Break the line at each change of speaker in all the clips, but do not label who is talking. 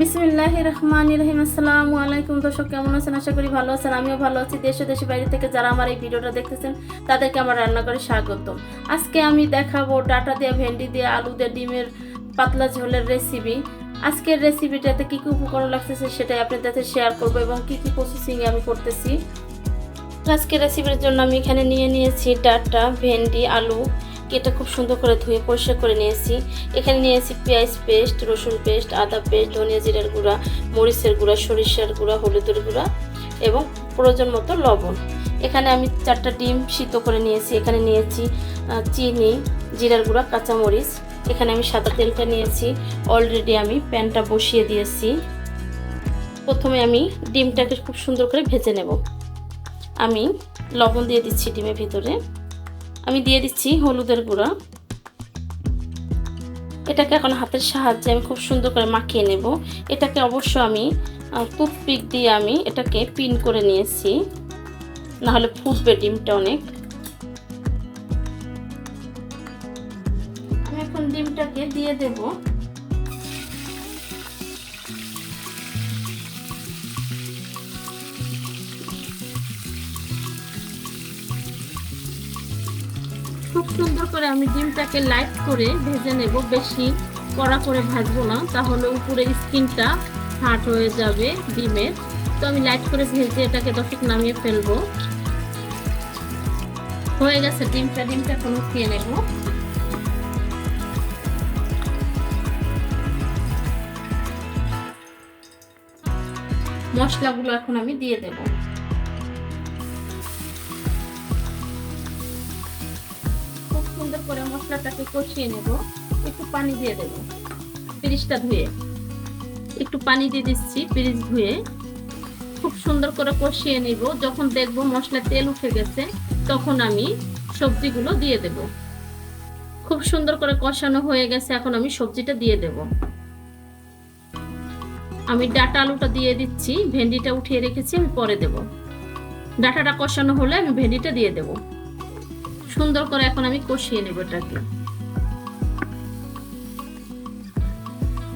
বিসমিল্লাহ রহমান রহিম। আসসালামু আলাইকুম। দর্শক, কেমন আছেন? আশা করি ভালো আছেন। আমিও ভালো আছি। দেশ ও দেশের বাইরে থেকে যারা আমার এই ভিডিওটা দেখতেছেন, তাদেরকে আমার রান্নাঘরে স্বাগতম। আজকে আমি দেখাবো ডাটা দিয়ে, ভেন্ডি দিয়ে, আলু দিয়ে, ডিমের পাতলা ঝোলের রেসিপি আজকের রেসিপিটাতে কী কী উপকরণ লাগতেছে সেটাই আপনাদের সাথে শেয়ার করব এবং কী কী প্রসেসিং আমি করতেছি। আজকের রেসিপির জন্য আমি এখানে নিয়ে নিয়েছি ডাটা, ভেন্ডি, আলু। কেটে খুব সুন্দর করে ধুয়ে পরিষ্কার করে নিয়েছি। এখানে নিয়েছি পেঁয়াজ পেস্ট, রসুন পেস্ট, আদা পেস্ট, ধনিয়া জিরার গুঁড়া, মরিচের গুঁড়া, সরিষার গুঁড়া, হলুদের গুঁড়া এবং প্রয়োজন মতো লবণ। এখানে আমি চারটা ডিম সিদ্ধ করে নিয়েছি। এখানে নিয়েছি চিনি, জিরার গুঁড়া, কাঁচামরিচ। এখানে আমি সাদা তেলটা নিয়েছি। অলরেডি আমি প্যানটা বসিয়ে দিয়েছি। প্রথমে আমি ডিমটাকে খুব সুন্দর করে ভেজে নেব। আমি লবণ দিয়ে দিচ্ছি ডিমের ভিতরে। আমি দিয়ে দিচ্ছি হলুদের গুঁড়া। এটাকে এখন হাতের সাহায্যে আমি খুব সুন্দর করে মাখিয়ে নেব। এটাকে অবশ্য আমি টুথপিক দিয়ে আমি এটাকে পিন করে নিয়েছি। নাহলে ফুটবে ডিমটা অনেক। আমি এখন ডিমটাকে দিয়ে দেব। খুব সুন্দর করে আমি ডিমটাকে লাইট করে ভেজে নেব। বেশি কড়া করে ভাজবো না, তাহলে উপরের স্কিনটা হার্ড হয়ে যাবে ডিমের। তো আমি লাইট করে ভেজে এটাকে দশক নামিয়ে ফেলব। হয়ে গেছে ডিমটা ডিমটা কোনো খেয়ে নেব। মশলাগুলো এখন আমি দিয়ে দেবো। সুন্দর করে মশলাটাকে কষিয়ে নেব। একটু পানি দিয়ে দেব। পিরিচটা ধুয়ে। একটু পানি দিয়ে দিচ্ছি পিরিচ ধুয়ে। খুব সুন্দর করে কষিয়ে নিব। যখন দেখব মশলা তেল উঠে গেছে, তখন আমি সবজিগুলো দিয়ে দেব। খুব সুন্দর করে কষানো হয়ে গেছে, এখন আমি সবজিটা দিয়ে দেব। আমি ডাটা আলুটা দিয়ে দিচ্ছি, ভেন্ডিটা উঠিয়ে রেখেছি, আমি পরে দেব। ডাটাটা কষানো হলে আমি ভেন্ডিটা দিয়ে দেবো। সুন্দর করে এখন আমি কষিয়ে নেব এটাকে।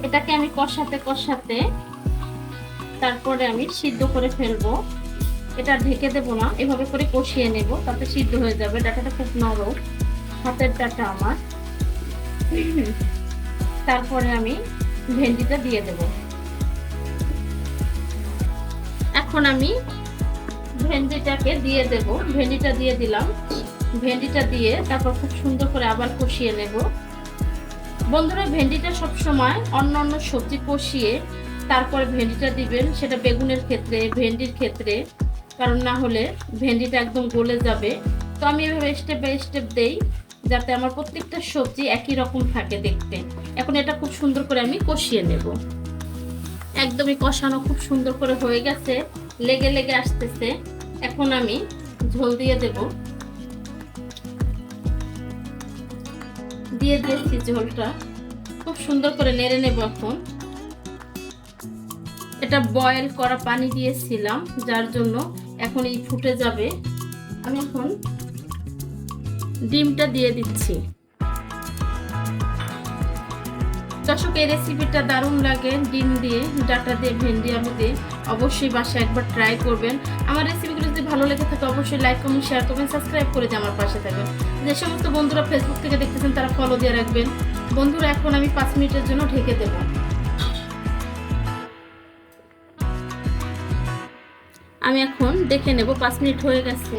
এটাকে আমি কষাতে কষাতে তারপরে আমি সিদ্ধ করে ফেলব। এটা ঢেকে দেবো না, এভাবে করে কষিয়ে নেব, তাতে সিদ্ধ হয়ে যাবে। ডাটাটা খুব নরম, হাতের ডাটা আমার। তারপরে আমি ভেন্ডিটা দিয়ে দেব। এখন আমি ভেন্ডিটাকে দিয়ে দেব। ভেন্ডিটা দিয়ে দিলাম। ভেন্ডিটা দিয়ে তারপর খুব সুন্দর করে আবার কষিয়ে নেব। বন্ধুরা, ভেন্ডিটা সব সময় অন্য অন্য সবজি কষিয়ে তারপরে ভেন্ডিটা দিবেন। সেটা বেগুনের ক্ষেত্রে, ভেন্ডির ক্ষেত্রে, কারণ না হলে ভেন্ডিটা একদম গলে যাবে। তো আমি এভাবে স্টেপ বাই স্টেপ দেই, যাতে আমার প্রত্যেকটা সবজি একই রকম থাকে দেখতে। এখন এটা খুব সুন্দর করে আমি কষিয়ে নেব। একদমই কষানো খুব সুন্দর করে হয়ে গেছে, লেগে লেগে আসতেছে। এখন আমি ঝোল দিয়ে দেবো। দিয়ে দিয়েছি ঝোলটা খুব সুন্দর করে নেড়ে নেব এখন। এটা বয়েল করা পানি দিয়েছিলাম, যার জন্য এখন এই ফুটে যাবে। আমি এখন ডিমটা দিয়ে দিচ্ছি। দর্শক, এই রেসিপিটা দারুণ লাগে। ডিম দিয়ে, ডাটা দিয়ে, ভেন্ডি, আলু দিয়ে অবশ্যই বাসায় একবার ট্রাই করবেন। আমার রেসিপিগুলো যদি ভালো লেগে থাকে, অবশ্যই লাইক কমেন্ট শেয়ার করবেন সাবস্ক্রাইব করে আমার পাশে থাকবেন। যে সমস্ত বন্ধুরা ফেসবুক থেকে দেখতেছেন, তারা ফলো দিয়ে রাখবেন। বন্ধুরা, এখন আমি পাঁচ মিনিটের জন্য ঢেকে দেব। আমি এখন দেখে নেব, পাঁচ মিনিট হয়ে গেছে।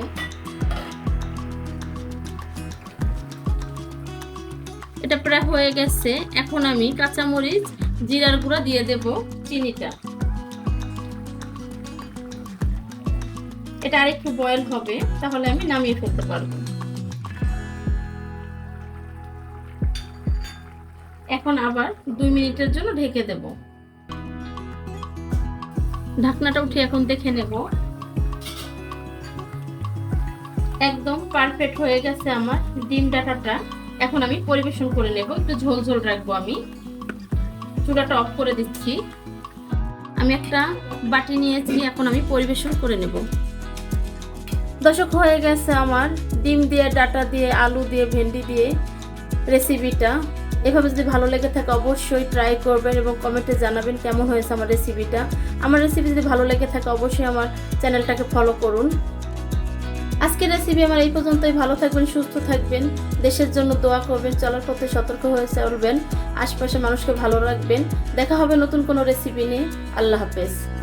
এটা প্রায় হয়ে গেছে। এখন আমি কাঁচামরিচ, জিরার গুঁড়া দিয়ে দেব চিনিটা। এটা আরেকটু বয়েল হবে, তাহলে আমি নামিয়ে ফেলতে পারব। এখন আবার দুই মিনিটের জন্য ঢেকে দেব। ঢাকনাটা উঠে এখন দেখে নেব। একদম পারফেক্ট হয়ে গেছে আমার ডিম ডাটাটা। এখন আমি পরিবেশন করে নেব। একটু ঝোল ঝোল রাখব আমি। চুলাটা অফ করে দিচ্ছি। আমি একটা বাটি নিয়েছি, এখন আমি পরিবেশন করে নেব। দর্শক, হয়ে গেছে আমার ডিম দিয়ে, ডাটা দিয়ে, আলু দিয়ে, ভেন্ডি দিয়ে রেসিপিটা এভাবে যদি ভালো লেগে থাকে অবশ্যই ট্রাই করবেন এবং কমেন্টে জানাবেন কেমন হয়েছে আমার রেসিপিটা আমার রেসিপি যদি ভালো লেগে থাকে অবশ্যই আমার চ্যানেলটাকে ফলো করুন। আজকের রেসিপি আমার এই পর্যন্তই। ভালো থাকবেন, সুস্থ থাকবেন। দেশের জন্য দোয়া করবেন, চলার পথে সতর্ক হয়ে চলবেন। আশপাশে মানুষকে ভালো রাখবেন। দেখা হবে নতুন কোনো রেসিপি নিয়ে। আল্লাহ হাফেজ।